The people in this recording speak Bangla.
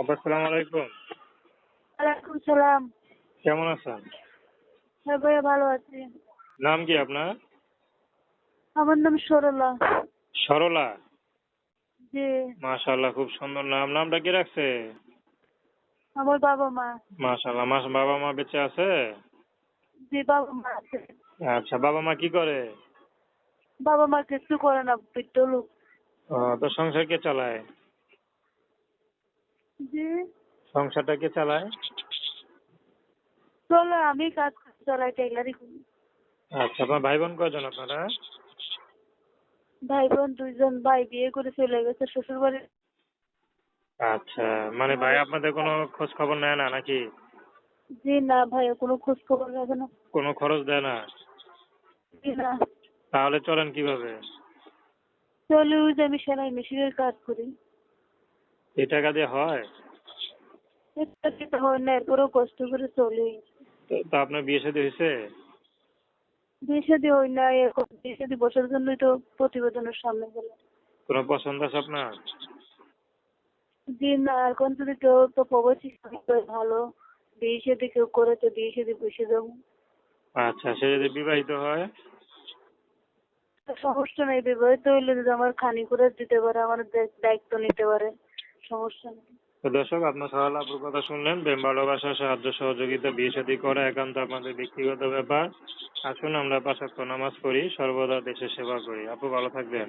আসসালামু আলাইকুম। ওয়ালাইকুম সালাম। কেমন আছেন? হ্যাঁ ভাইয়া ভালো আছি। নাম কি আপনার? আমার নাম সরলা। সরলা? জি। মাশাআল্লাহ খুব সুন্দর নাম। নামটা কি রাখছে? আমার বাবা মা। মাশাআল্লাহ মাস বাবা মা বেঁচে আছে? জি বাবা মা আছে। আচ্ছা বাবা মা কি করে? বাবা মা কিছু করে না বৃদ্ধ লোক। ও, তো সংসার কে চালায়? জি। সংসারটা কে চালায়? চলো আমি কাজ চালাই টেইলারি করি। আচ্ছা আপনার ভাই বোন কয়জন আপনারা? ভাই বোন দুইজন ভাই বিয়ে করে চলে গেছে শ্বশুর বাড়ি আচ্ছা মানে ভাই আপনাদের কোনো খোঁজ খবর নেয় না নাকি? জি না ভাইয়া কোনো খোঁজ খবর রাখে না। কোনো খরচ দেয় না? জি না। তাহলে চলেন কীভাবে? চলে ওই যে আমি সেলাই মেশিনের কাজ করি। এই টাকা দিয়ে হয়? হয় না এরপরেও কষ্ট করে চলি। তো- আপনার বিয়ে শাদী হয়েছে? বিয়ে শাদী হয় না বিয়ে শাদী বসার জন্যই তো প্রতিবেদনের সামনে গেলাম। কোনো পছন্দ আছে আপনার? জি না এখন যদি কেউ তো প্রবাসী ভালো। বিয়ে শাদী কেউ করে তো বিয়ে শাদী বসে যাব। আচ্ছা সে যদি বিবাহিত হয়? সমস্যা নেই বিবাহিত হইলে যদি আমার খানি করে দিতে পারে আমার দায়িত্ব নিতে পারে। সমস্যা নেই। দর্শক, আপনার সরল আপুর কথা শুনলেন। প্রেম ভালোবাসা সাহায্য সহযোগিতা, বিয়ে সাদী করা একান্ত আপনাদের ব্যক্তিগত ব্যাপার। আসুন আমরা পাঁচ নামাজ পড়ি, সর্বদা দেশের সেবা করি। আপু, ভালো থাকবেন।